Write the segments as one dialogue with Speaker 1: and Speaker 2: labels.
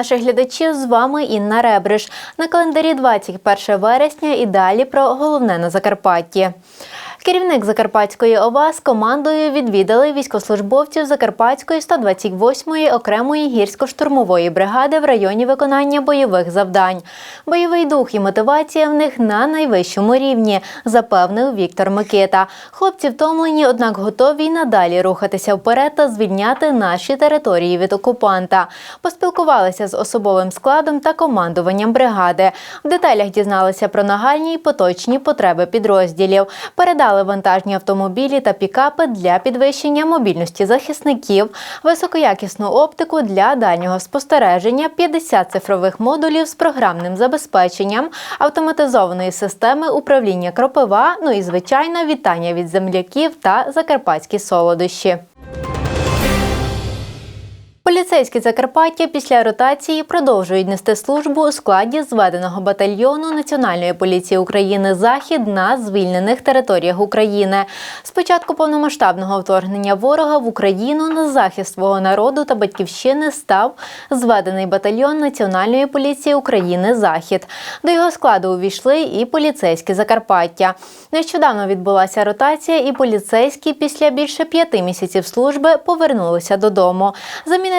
Speaker 1: Наших глядачів. З вами Інна Ребриш. На календарі 21 вересня і далі про головне на Закарпатті. Керівник Закарпатської ОВА з командою відвідали військовослужбовців Закарпатської 128-ї окремої гірсько-штурмової бригади в районі виконання бойових завдань. Бойовий дух і мотивація в них на найвищому рівні, запевнив Віктор Микита. Хлопці втомлені, однак готові й надалі рухатися вперед та звільняти наші території від окупанта. Поспілкувалися з особовим складом та командуванням бригади. В деталях дізналися про нагальні й поточні потреби підрозділів. Передали вантажні автомобілі та пікапи для підвищення мобільності захисників, високоякісну оптику для дальнього спостереження, 50 цифрових модулів з програмним забезпеченням, автоматизованої системи управління кропива. Ну і звичайно, вітання від земляків та закарпатські солодощі. Поліцейські Закарпаття після ротації продовжують нести службу у складі зведеного батальйону Національної поліції України Захід на звільнених територіях України. З початку повномасштабного вторгнення ворога в Україну на захист свого народу та батьківщини став зведений батальйон Національної поліції України Захід. До його складу увійшли і поліцейські Закарпаття. Нещодавно відбулася ротація, і поліцейські після більше п'яти місяців служби повернулися додому.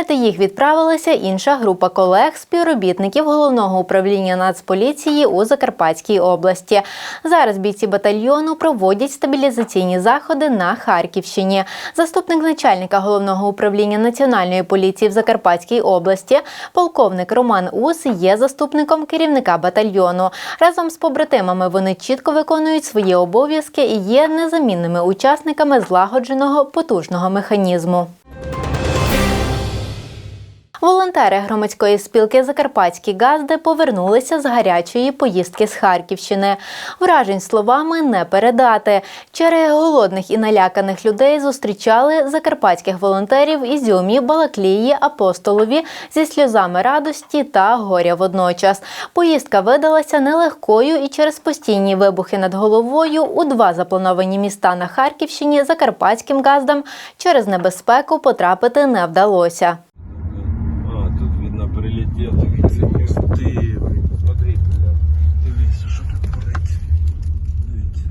Speaker 1: Замінити їх відправилася інша група колег, співробітників головного управління Нацполіції у Закарпатській області. Зараз бійці батальйону проводять стабілізаційні заходи на Харківщині. Заступник начальника головного управління Національної поліції в Закарпатській області, полковник Роман Ус, є заступником керівника батальйону. Разом з побратимами вони чітко виконують свої обов'язки і є незамінними учасниками злагодженого потужного механізму. Волонтери громадської спілки Закарпатські газди повернулися з гарячої поїздки з Харківщини. Вражень словами не передати. Черги голодних і наляканих людей зустрічали закарпатських волонтерів із Ізюмі, Балаклії, Апостолові зі сльозами радості та горя водночас. Поїздка видалася нелегкою і через постійні вибухи над головою у два заплановані міста на Харківщині закарпатським газдам через небезпеку потрапити не вдалося.
Speaker 2: А, тут видно прилетел. Ты, блин, смотри, бля. Дивіться, що тут горить. Дивіться.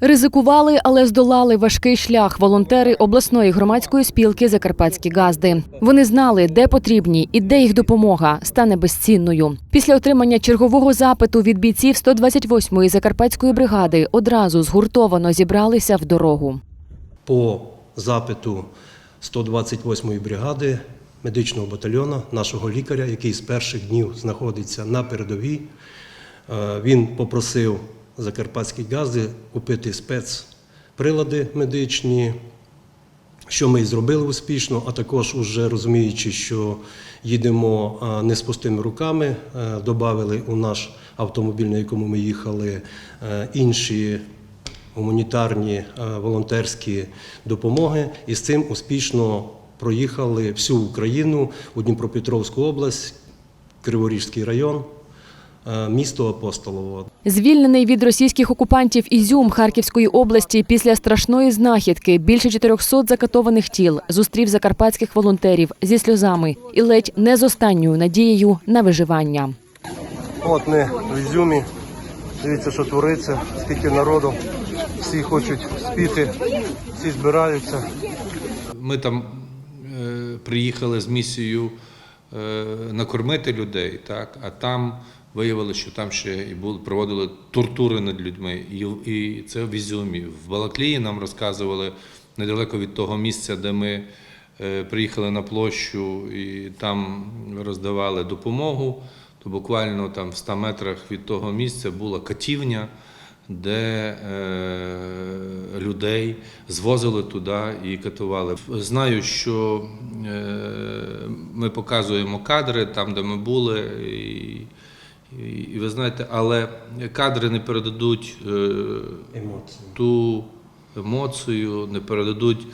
Speaker 3: Ризикували, але здолали важкий шлях волонтери обласної громадської спілки Закарпатські газди. Вони знали, де потрібні і де їх допомога стане безцінною. Після отримання чергового запиту від бійців 128-ї закарпатської бригади одразу згуртовано зібралися в дорогу.
Speaker 4: по запиту 128-ї бригади медичного батальйону, нашого лікаря, який з перших днів знаходиться на передовій. Е, Він попросив Закарпатські гази купити спецприлади медичні, що ми і зробили успішно, а також, уже розуміючи, що їдемо а, не з пустими руками, е, додали у наш автомобіль, на якому ми їхали, е, інші гуманітарні е, волонтерські допомоги, і з цим успішно проїхали всю Україну у Дніпропетровську область, Криворізький район, е, місто Апостолово.
Speaker 3: Звільнений від російських окупантів Ізюм Харківської області після страшної знахідки більше 400 закатованих тіл зустрів закарпатських волонтерів зі сльозами і ледь не з останньою надією на виживання.
Speaker 5: От ми в Ізюмі. Дивіться, що твориться, скільки народу. Всі хочуть спіти, всі збираються.
Speaker 6: Ми там приїхали з місією е, накормити людей, так, а там виявилося, що там ще і були, проводили тортури над людьми. І, і це в Ізюмі. В Балаклії нам розказували недалеко від того місця, де ми е, приїхали на площу і там роздавали допомогу. То буквально там в 100 метрах від того місця була катівня де е, людей звозили туди і катували. Знаю, що е, ми показуємо кадри там, де ми були, і, і, і ви знаєте, але кадри не передадуть е,
Speaker 4: Емоції.
Speaker 6: ту емоцію, не передадуть.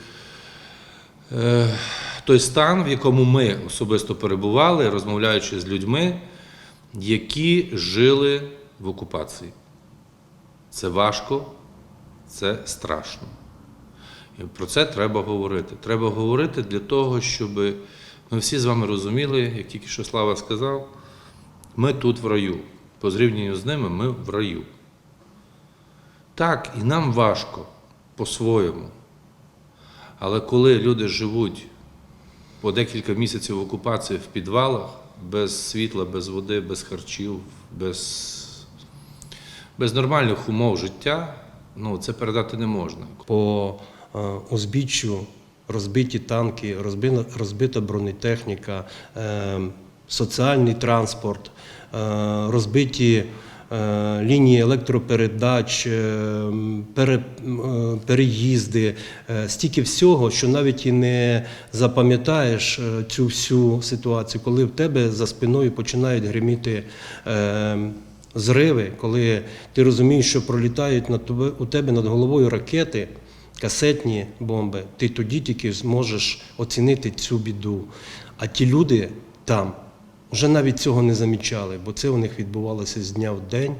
Speaker 6: е, Той стан, в якому ми особисто перебували, розмовляючи з людьми, які жили в окупації. Це важко, це страшно. І про це треба говорити. Треба говорити для того, щоб Ми всі з вами розуміли, як тільки що Слава сказав, ми тут в раю. По зрівнянню з ними ми в раю. Так, і нам важко по-своєму. Але коли люди живуть по декілька місяців окупації в підвалах, без світла, без води, без харчів, без, без нормальних умов життя, ну, це передати не можна.
Speaker 4: По е, узбіччю розбиті танки, розбита, бронетехніка, е, соціальний транспорт, е, розбиті лінії електропередач, пере, переїзди, стільки всього, що навіть і не запам'ятаєш цю всю ситуацію, коли в тебе за спиною починають гриміти. Зриви, коли ти розумієш, що пролітають над тобі, у тебе над головою ракети, касетні бомби, ти тоді тільки зможеш оцінити цю біду. А ті люди там вже навіть цього не замічали, бо це у них відбувалося з дня в день,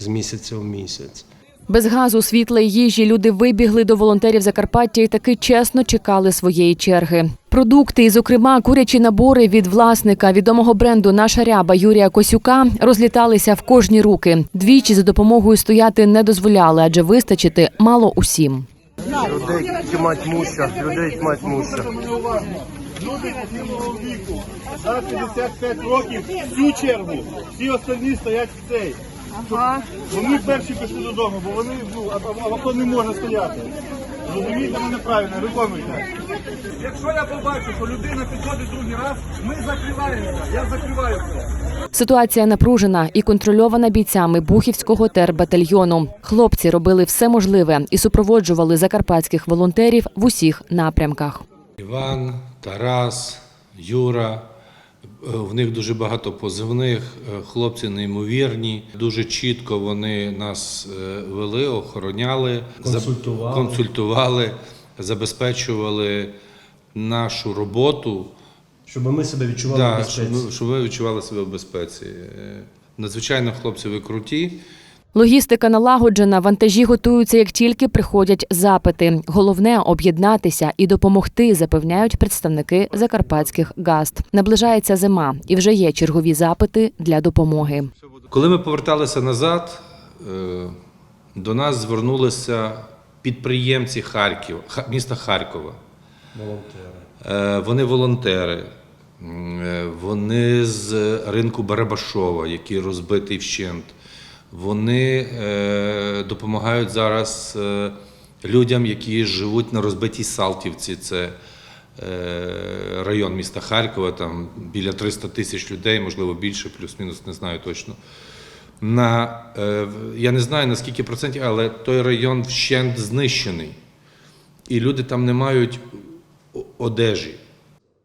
Speaker 4: з місяця в місяць.
Speaker 3: Без газу, світла і їжі люди вибігли до волонтерів Закарпаття і таки чесно чекали своєї черги. Продукти, і, зокрема, курячі набори від власника відомого бренду Наша ряба Юрія Косюка розліталися в кожні руки. Двічі за допомогою стояти не дозволяли, адже вистачити мало усім.
Speaker 5: Людей тьмать муща, людей тьмать муща.
Speaker 7: Люди похилого віку за 55 років всю чергу. Всі остальні стоять в цей. Вони перші пішли додому, бо вони ну, а, а, а не може стояти. Розумієте мене правильно, виконуйте. Якщо я побачу, що людина підходить другий раз, ми закриваємося. Я закриваю це.
Speaker 3: Ситуація напружена і контрольована бійцями Бухівського тербатальйону. Хлопці робили все можливе і супроводжували закарпатських волонтерів в усіх напрямках.
Speaker 6: Іван, Тарас, Юра. Е, В них дуже багато позивних, е, хлопці неймовірні. Дуже чітко вони нас е, вели, охороняли,
Speaker 4: Консультували.
Speaker 6: консультували, забезпечували нашу роботу.
Speaker 4: Щоб ми себе відчували в безпеці.
Speaker 6: щоб, ми щоб ви відчували себе в безпеці. Надзвичайно, хлопці, ви круті.
Speaker 3: Логістика налагоджена, вантажі готуються, як тільки приходять запити. Головне об'єднатися і допомогти, запевняють представники закарпатських гаст. Наближається зима, і вже є чергові запити для допомоги.
Speaker 6: Коли ми поверталися назад, е, до нас звернулися підприємці Харків, Ха- міста Харкова. Волонтери. Вони волонтери. Е, Вони з ринку Барабашова, який розбитий вщент. Вони е, допомагають зараз е, людям, які живуть на розбитій Салтівці. Це е, район міста Харкова, там біля 300 тисяч людей, можливо більше, плюс-мінус, не знаю точно. На, я не знаю наскільки процентів, але той район вщент знищений. І люди там не мають одежі.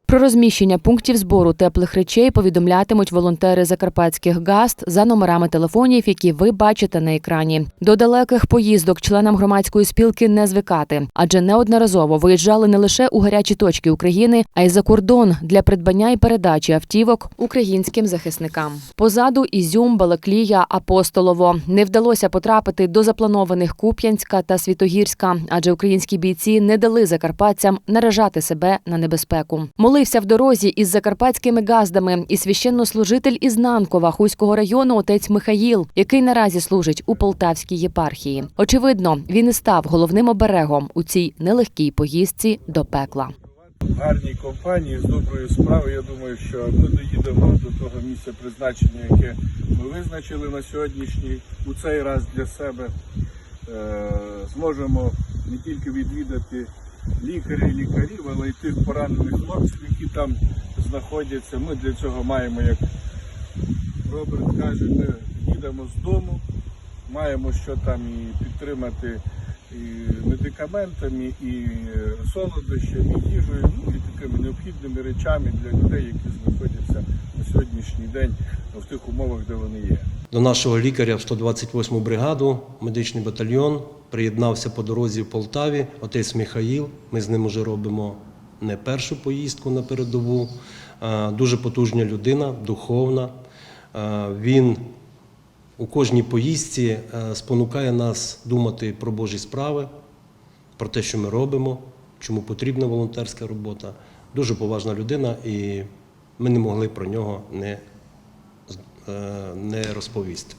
Speaker 3: Про розміщення пунктів збору теплих речей повідомлятимуть волонтери закарпатських гаст за номерами телефонів, які ви бачите на екрані. До далеких поїздок членам громадської спілки не звикати, адже неодноразово виїжджали не лише у гарячі точки України, а й за кордон для придбання і передачі автівок українським захисникам. Позаду Ізюм, Балаклія, Апостолово не вдалося потрапити до запланованих Куп'янська та Світогірська, адже українські бійці не дали закарпатцям наражати себе на небезпеку. Молився в дорозі із закарпатськими газдами і священнослужитель із Нанкова Хуського району отець Михаїл, який наразі служить у Полтавській єпархії. Очевидно, він і став головним оберегом у цій нелегкій поїздці до пекла.
Speaker 7: Гарній компанії з доброю справою. Я думаю, що ми доїдемо до того місця призначення, яке ми визначили на сьогоднішній у цей раз для себе. Е, Зможемо не тільки відвідати лікарів, лікарів, але й тих поранених хлопців, які там знаходяться. Ми для цього маємо, як Роберт каже, ми їдемо з дому, маємо що там і підтримати і медикаментами, і е, солодощами, і їжею, ну і такими необхідними речами для людей, які знаходяться на сьогоднішній день в тих умовах, де вони є.
Speaker 4: До нашого лікаря в 128-му бригаду, медичний батальйон, приєднався по дорозі в Полтаві отець Михаїл. Ми з ним вже робимо не першу поїздку на передову. Е, Дуже потужна людина, духовна. Е, Він у кожній поїздці е, спонукає нас думати про Божі справи, про те, що ми робимо, чому потрібна волонтерська робота. дуже поважна людина, і ми не могли про нього не, е, не розповісти.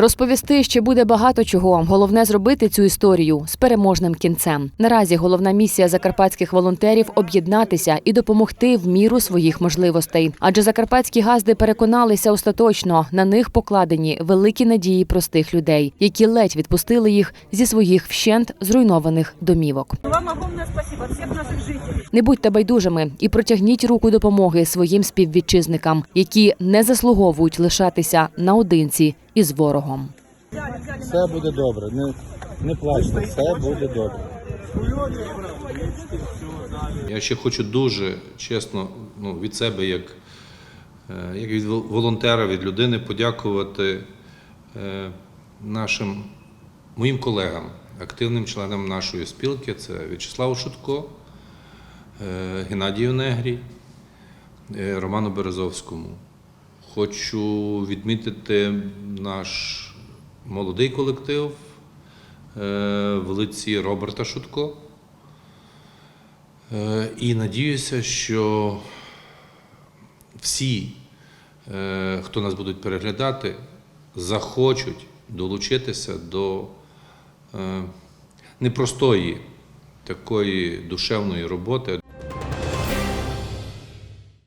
Speaker 3: Розповісти ще буде багато чого. Головне зробити цю історію з переможним кінцем. Наразі головна місія закарпатських волонтерів об'єднатися і допомогти в міру своїх можливостей. Адже закарпатські газди переконалися остаточно на них покладені великі надії простих людей, які ледь відпустили їх зі своїх вщент зруйнованих домівок.
Speaker 8: Вам огромное спасибо от всех наших жителей.
Speaker 3: Не будьте байдужими і протягніть руку допомоги своїм співвітчизникам, які не заслуговують лишатися наодинці із ворогом.
Speaker 9: Все буде добре, не, не плачте, все буде добре.
Speaker 6: Я ще хочу дуже чесно ну, від себе, як, е, як від волонтера, від людини, подякувати е, нашим моїм колегам, активним членам нашої спілки. Це В'ячеславу Шутко, е, Геннадію Негрій, е, Роману Березовському. Хочу відмітити наш молодий колектив е, в лиці Роберта Шутко. Е, І надіюся, що всі, е, хто нас будуть переглядати, захочуть долучитися до непростої такої душевної роботи,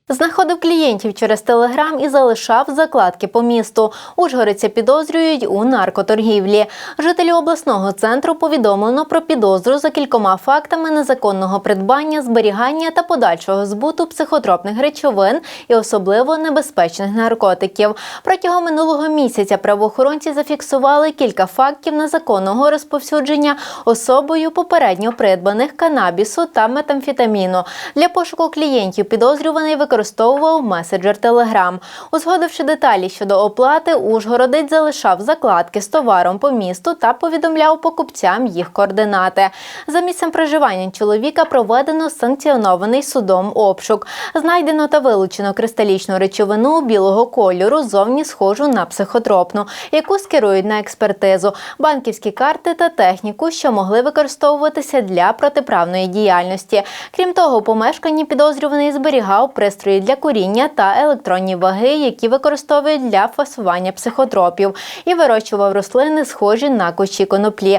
Speaker 1: Знаходив клієнтів через телеграм і залишав закладки по місту. Ужгородця підозрюють у наркоторгівлі. Жителі обласного центру повідомлено про підозру за кількома фактами незаконного придбання, зберігання та подальшого збуту психотропних речовин і особливо небезпечних наркотиків. Протягом минулого місяця правоохоронці зафіксували кілька фактів незаконного розповсюдження особою попередньо придбаних канабісу та метамфетаміну. Для пошуку клієнтів підозрюваний використовував меседжер Telegram. Узгодивши деталі щодо оплати, Ужгородець залишав закладки з товаром по місту та повідомляв покупцям їх координати. За місцем проживання чоловіка проведено санкціонований судом обшук. Знайдено та вилучено кристалічну речовину білого кольору, зовні схожу на психотропну, яку скерують на експертизу, банківські карти та техніку, що могли використовуватися для протиправної діяльності. Крім того, у помешканні підозрюваний зберігав пристрої для куріння та електронні ваги, які використовують для фасування психотропів, і вирощував рослини, схожі на кущі коноплі.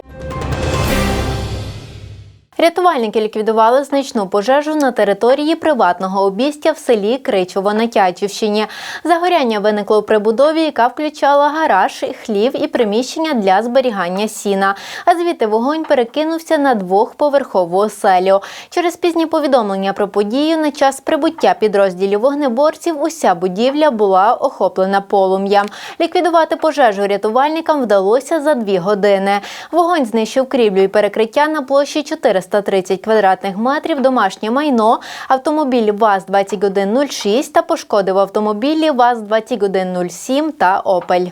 Speaker 1: Рятувальники ліквідували значну пожежу на території приватного обістя в селі Кричово на Тячівщині. Загоряння виникло у прибудові, яка включала гараж, хлів і приміщення для зберігання сіна. А звідти вогонь перекинувся на двохповерхову оселю. Через пізні повідомлення про подію на час прибуття підрозділів вогнеборців уся будівля була охоплена полум'ям. Ліквідувати пожежу рятувальникам вдалося за дві години. Вогонь знищив крівлю і перекриття на площі 430 квадратних метрів, домашнє майно, автомобіль ВАЗ-2106 та пошкодив автомобілі ВАЗ-2107 та «Опель».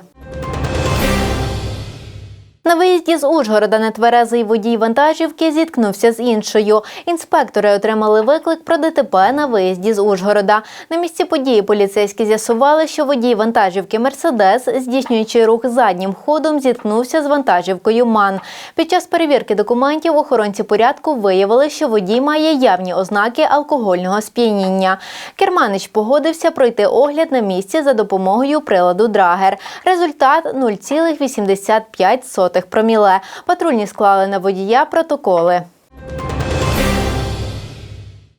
Speaker 1: На виїзді з Ужгорода нетверезий водій вантажівки зіткнувся з іншою. Інспектори отримали виклик про ДТП на виїзді з Ужгорода. На місці події поліцейські з'ясували, що водій вантажівки Мерседес, здійснюючи рух заднім ходом, зіткнувся з вантажівкою МАН. Під час перевірки документів охоронці порядку виявили, що водій має явні ознаки алкогольного сп'яніння. Керманич погодився пройти огляд на місці за допомогою приладу Драгер. Результат 0,85 проміле. Патрульні склали на водія протоколи.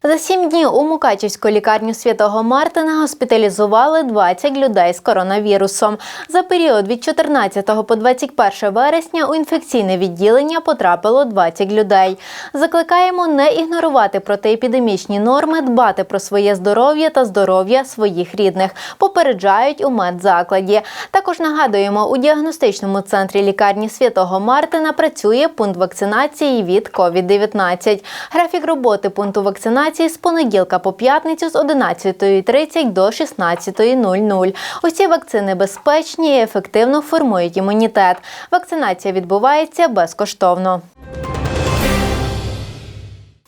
Speaker 1: За сім днів у Мукачівську лікарню Святого Мартина госпіталізували 20 людей з коронавірусом. За період від 14 по 21 вересня у інфекційне відділення потрапило 20 людей. Закликаємо не ігнорувати протиепідемічні норми, дбати про своє здоров'я та здоров'я своїх рідних. Попереджають у медзакладі. Також нагадуємо, у діагностичному центрі лікарні Святого Мартина працює пункт вакцинації від COVID-19. Графік роботи пункту вакцинації з понеділка по п'ятницю з 11.30 до 16.00. Усі вакцини безпечні і ефективно формують імунітет. Вакцинація відбувається безкоштовно.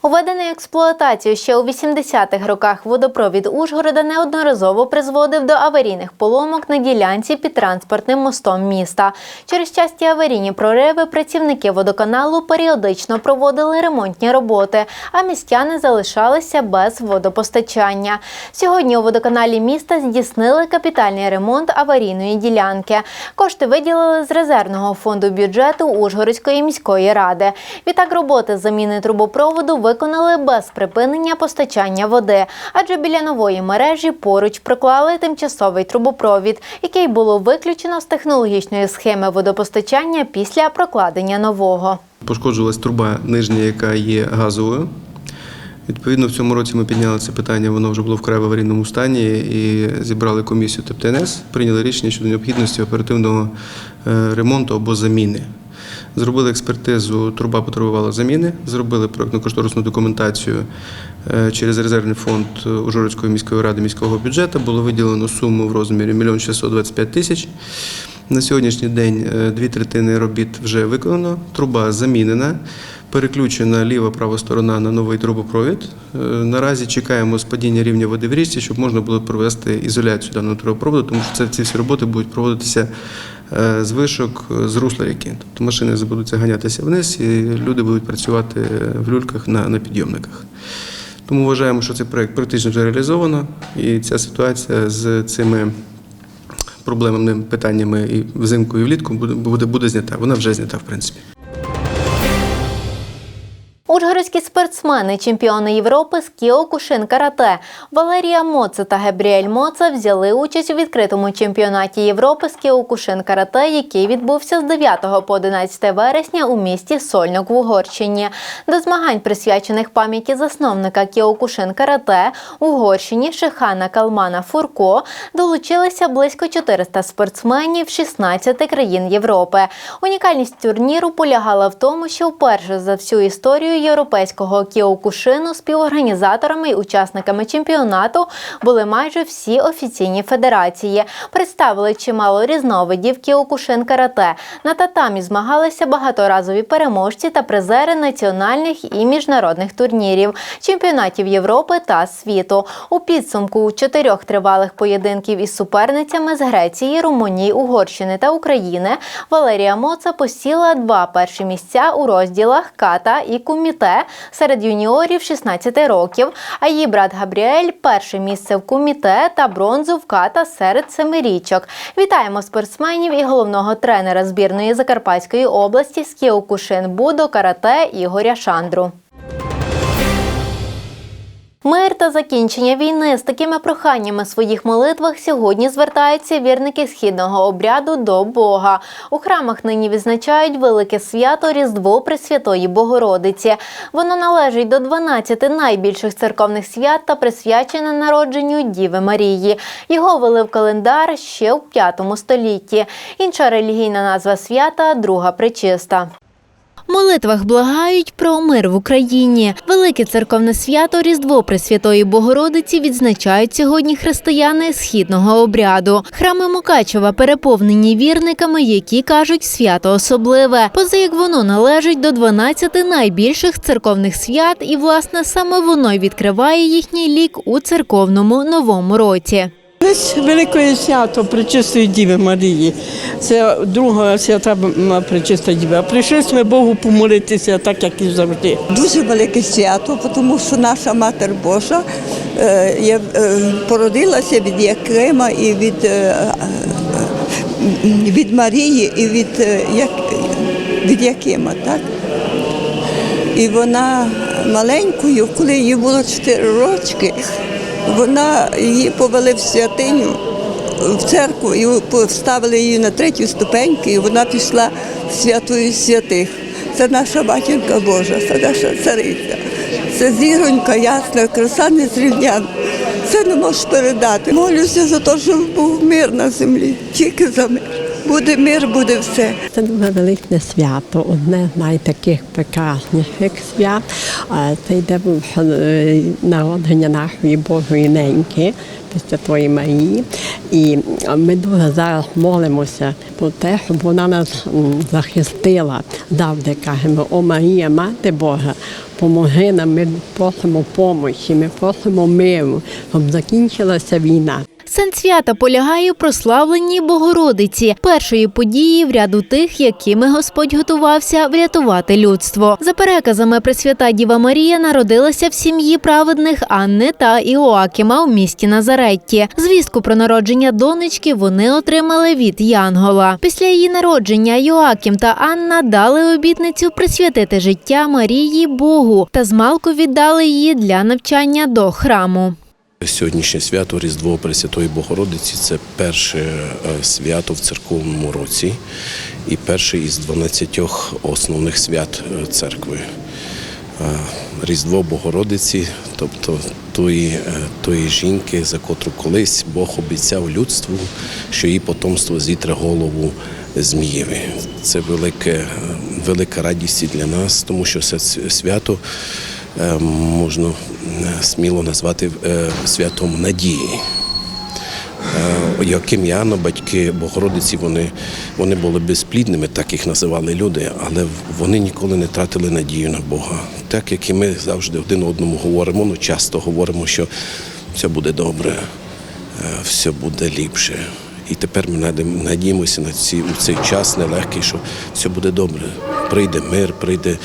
Speaker 1: Уведений експлуатацію ще у 80-х роках водопровід Ужгорода неодноразово призводив до аварійних поломок на ділянці під транспортним мостом міста. Через часті аварійні прориви працівники водоканалу періодично проводили ремонтні роботи, а містяни залишалися без водопостачання. Сьогодні у водоканалі міста здійснили капітальний ремонт аварійної ділянки. Кошти виділили з резервного фонду бюджету Ужгородської міської ради. Відтак роботи заміни трубопроводу виконали без припинення постачання води, адже біля нової мережі поруч проклали тимчасовий трубопровід, який було виключено з технологічної схеми водопостачання після прокладення нового.
Speaker 10: Пошкоджувалась труба нижня, яка є газовою. Відповідно, в цьому році ми підняли це питання, воно вже було вкрай в аварійному стані і зібрали комісію ТЕПТНС, прийняли рішення щодо необхідності оперативного е, ремонту або заміни. Зробили експертизу, труба потребувала заміни, зробили проєктно-кошторисну документацію е, через резервний фонд Ужгородської міської ради міського бюджету. Було виділено суму в розмірі 1 мільйон 625 тисяч. На сьогоднішній день е, дві третини робіт вже виконано, труба замінена, переключена ліва права сторона на новий трубопровід. Е, Наразі чекаємо спадіння рівня води в річці, щоб можна було провести ізоляцію даного трубопроводу, тому що це, ці всі роботи будуть проводитися е, з вишок е, з русла ріки. Тобто машини будуть ганятися вниз, і люди будуть працювати е, в люльках на, на підйомниках. Тому вважаємо, що цей проект практично вже реалізовано, і ця ситуація з цими проблемними питаннями і взимку, і влітку буде, буде, буде знята. Вона вже знята, в принципі.
Speaker 1: Ужгородські спортсмени, чемпіони Європи з кіокушин карате Валерія Моце та Габріель Моце взяли участь у відкритому чемпіонаті Європи з кіокушин карате, який відбувся з 9 по 11 вересня у місті Сольнок в Угорщині. До змагань, присвячених пам'яті засновника кіокушин карате Угорщині Шихана Калмана Фурко, долучилися близько 400 спортсменів з 16 країн Європи. Унікальність турніру полягала в тому, що вперше за всю історію європейського кіокушину співорганізаторами і учасниками чемпіонату були майже всі офіційні федерації. Представили чимало різновидів кіокушин карате. На татамі змагалися багаторазові переможці та призери національних і міжнародних турнірів, чемпіонатів Європи та світу. У підсумку чотирьох тривалих поєдинків із суперницями з Греції, Румунії, Угорщини та України Валерія Моца посіла два перші місця у розділах ката і куміте серед юніорів 16 років. А її брат Габріель перше місце в куміте та бронзу в ката серед семирічок. Вітаємо спортсменів і головного тренера збірної Закарпатської області з Кіокушин Будо карате Ігоря Шандру. Мир та закінчення війни з такими проханнями своїх молитвах сьогодні звертаються вірники східного обряду до Бога. У храмах нині відзначають велике свято Різдво Пресвятої Богородиці. Воно належить до 12 найбільших церковних свят та присвячене народженню Діви Марії. Його вели в календар ще в V столітті. Інша релігійна назва свята Друга Пречиста. Молитвах благають про мир в Україні. Велике церковне свято Різдво Пресвятої Богородиці відзначають сьогодні християни східного обряду. Храми Мукачева переповнені вірниками, які кажуть свято особливе. Поза як воно належить до 12 найбільших церковних свят, і власне саме воно й відкриває їхній лік у церковному новому році.
Speaker 11: Десь велике свято Пречистої Діви Марії. Це друга свята Пречиста Діва. Прийшли ми Богу помолитися, так як і завжди.
Speaker 12: Дуже велике свято, тому що наша Матер Божа е, е, породилася від Якима і від, е, е, від Марії, і від, е, як, від Якима, так? І вона маленькою, коли їй було 4 рочки, вона її повели в святиню, в церкву і поставили її на третю ступеньку, і вона пішла в святою святих. Це наша матінка Божа, це наша цариця. Це зіронька ясна, краса незрівняна. Це не можеш передати. Молюся за те, щоб був мир на землі, тільки за мир. Буде мир, буде все.
Speaker 11: Це дуже велике свято, одне з найтаких прекрасніших свят. Це йде е, народження нашої Божої неньки, Святої Марії. І ми дуже зараз молимося про те, щоб вона нас захистила. Завжди кажемо, о Марія, Мати Божа, поможи нам, ми просимо помощі, ми просимо миру, щоб закінчилася війна.
Speaker 1: Сенс свята полягає у прославленні Богородиці, першої події в ряду тих, якими Господь готувався врятувати людство. За переказами Пресвята Діва Марія народилася в сім'ї праведних Анни та Іоакіма у місті Назаретті. Звістку про народження донечки вони отримали від Янгола. Після її народження Йоакім та Анна дали обітницю присвятити життя Марії Богу та змалку віддали її для навчання до храму.
Speaker 13: Сьогоднішнє свято Різдво Пресвятої Богородиці це перше е, свято в церковному році і перше із 12 основних свят е, церкви. Е, Різдво Богородиці, тобто тої, тої жінки, за котру колись Бог обіцяв людству, що її потомство зітре голову Змієві. Це велике, велика радість і для нас, тому що це свято можна е, сміло назвати е, святом надії. Е, Яким Яна, батьки Богородиці, вони, вони були безплідними, так їх називали люди, але вони ніколи не тратили надію на Бога. Так як і ми завжди один одному говоримо, ну часто говоримо, що все буде добре, е, все буде ліпше. І тепер ми надіємося на ці, у цей час нелегкий, що все буде добре. Прийде мир, прийде, е,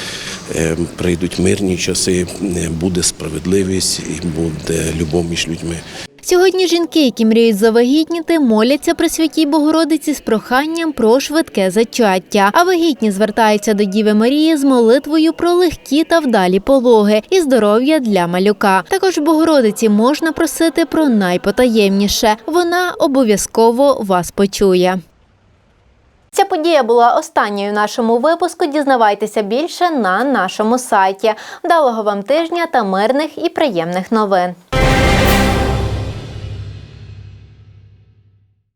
Speaker 13: прийдуть мирні часи, буде справедливість і буде любов між людьми.
Speaker 1: Сьогодні жінки, які мріють завагітніти, моляться при святій Богородиці з проханням про швидке зачаття. А вагітні звертаються до Діви Марії з молитвою про легкі та вдалі пологи і здоров'я для малюка. Також Богородиці можна просити про найпотаємніше. Вона обов'язково вас почує. Ця подія була останньою в нашому випуску. Дізнавайтеся більше на нашому сайті. Вдалого вам тижня та мирних і приємних новин.